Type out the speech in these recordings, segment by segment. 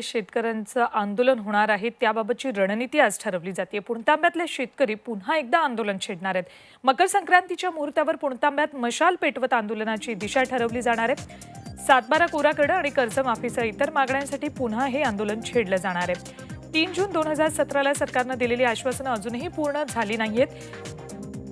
शेतकऱ्यांचं आंदोलन होणार आहे त्याबाबतची रणनीती आज ठरवली जाते. पुणतांब्यातले शेतकरी पुन्हा एकदा आंदोलन छेडणार आहेत. मकर संक्रांतीच्या मुहूर्तावर पुणतांब्यात मशाल पेटवत आंदोलनाची दिशा ठरवली जाणार आहे. सातबारा कोराकडं आणि कर्जमाफीसह इतर मागण्यांसाठी पुन्हा हे आंदोलन छेडलं जाणार आहे. तीन जून दोन हजार सतराला सरकारनं दिलेली आश्वासनं अजूनही पूर्ण झाली नाहीयेत.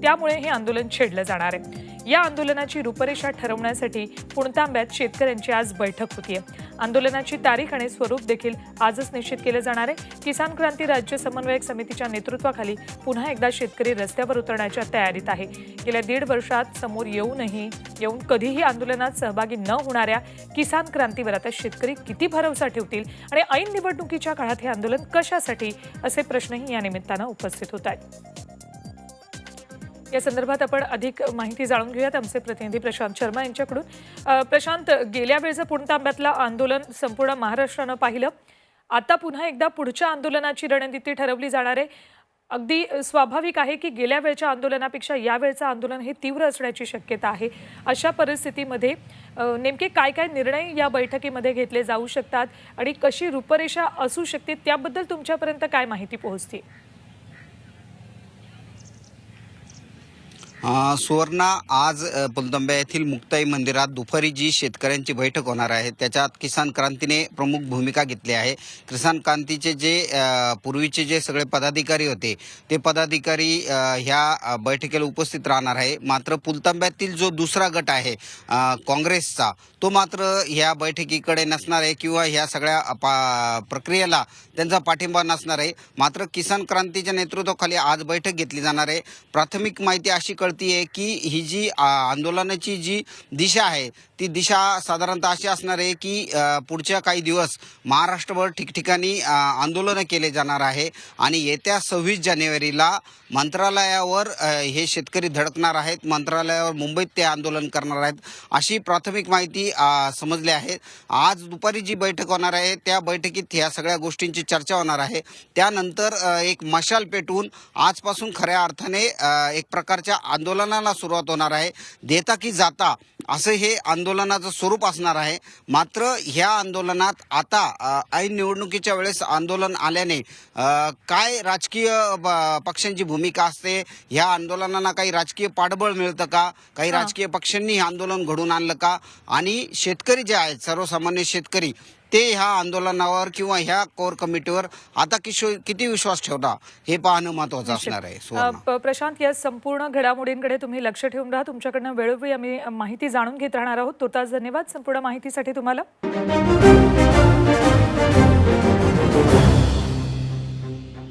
त्यामुळे हे आंदोलन छेडलं जाणार आहे. या आंदोलनाची रूपरेषा ठरवण्यासाठी पुणतांब्यात शेतकऱ्यांची आज बैठक होतीये. आंदोलनाची तारीख आणि स्वरूप देखील आजच निश्चित केलं जाणार आहे. किसान क्रांती राज्य समन्वयक समितीच्या नेतृत्वाखाली पुन्हा एकदा शेतकरी रस्त्यावर उतरण्याच्या तयारीत आहे. गेल्या दीड वर्षात समोर येऊनही येऊन कधीही आंदोलनात सहभागी न होणाऱ्या किसान क्रांतीवर आता शेतकरी किती भरवसा ठेवतील आणि ऐन निवडणुकीच्या काळात हे आंदोलन कशासाठी असे प्रश्नही या निमित्तानं उपस्थित होत आहेत. या संदर्भात आपण अधिक माहिती जाणून घेऊयात. आमचे प्रतिनिधी प्रशांत शर्मा यांच्याकडून. प्रशांत गेल्या वेळेचं पुणतांब्यातलं आंदोलन संपूर्ण महाराष्ट्रानं पाहिलं. आता पुन्हा एकदा पुढच्या आंदोलनाची रणनीती ठरवली जाणार आहे. अगदी स्वाभाविक आहे की गेल्या वेळच्या आंदोलनापेक्षा यावेळचं आंदोलन हे तीव्र असण्याची शक्यता आहे. अशा परिस्थितीमध्ये नेमके काय काय निर्णय या बैठकीमध्ये घेतले जाऊ शकतात आणि कशी रूपरेषा असू शकते त्याबद्दल तुमच्यापर्यंत काय माहिती पोहोचते? सुवर्णा आज पुलतंब्या पुलदंब्या येथील मुक्ताई मंदिरात दुपारी जी शेतकऱ्यांची बैठक होणार आहे त्याच्यात किसान क्रांतीने प्रमुख भूमिका घेतली आहे. किसान क्रांतीचे जे पूर्वीचे जे सगळे पदाधिकारी होते ते पदाधिकारी ह्या बैठकीला उपस्थित राहणार आहे. मात्र पुलतांब्यातील जो दुसरा गट आहे काँग्रेसचा तो मात्र ह्या बैठकीकडे नसणार आहे किंवा ह्या सगळ्या पा प्रक्रियेला त्यांचा पाठिंबा नसणार आहे. मात्र किसान क्रांतीच्या नेतृत्वाखाली आज बैठक घेतली जाणार आहे. प्राथमिक माहिती अशी कळतीये की ही जी आंदोलनाची जी दिशा आहे ती दिशा साधारणतः अशी असणार आहे की पुढच्या काही दिवस महाराष्ट्रभर ठिकठिकाणी आंदोलनं केले जाणार आहे आणि येत्या सव्वीस जानेवारीला मंत्रालयावर हे शेतकरी धडकणार आहेत मंत्रालयावर मुंबईत ते आंदोलन करणार आहेत अशी प्राथमिक माहिती समजली आहे. आज दुपारी जी बैठक होणार आहे त्या बैठकीत ह्या सगळ्या गोष्टींची चर्चा होणार आहे. त्यानंतर एक मशाल पेटवून आजपासून खऱ्या अर्थाने एक प्रकारच्या आंदोलनाला सुरुवात होणार आहे. देता की जाता असं हे आंदोलनाचं स्वरूप असणार आहे. मात्र ह्या आंदोलनात आता ऐन निवडणुकीच्या वेळेस आंदोलन आल्याने काय राजकीय पक्षांची भूमिका असते? ह्या आंदोलनाला काही राजकीय पाठबळ मिळतं का? काही. राजकीय पक्षांनी हे आंदोलन घडून आणलं का? आणि शेतकरी जे आहेत सर्वसामान्य शेतकरी ते ह्या आंदोलनावर किंवा ह्या कोर कमिटीवर आता किशो किती विश्वास ठेवता? हे पाहणं महत्वाचं असणार आहे प्रशांत या संपूर्ण घडामोडींकडे तुम्ही लक्ष ठेवून राहा. तुमच्याकडनं वेळोवेळी आम्ही माहिती जाणून घेत राहणार आहोत. तुर्तास धन्यवाद. संपूर्ण माहितीसाठी तुम्हाला.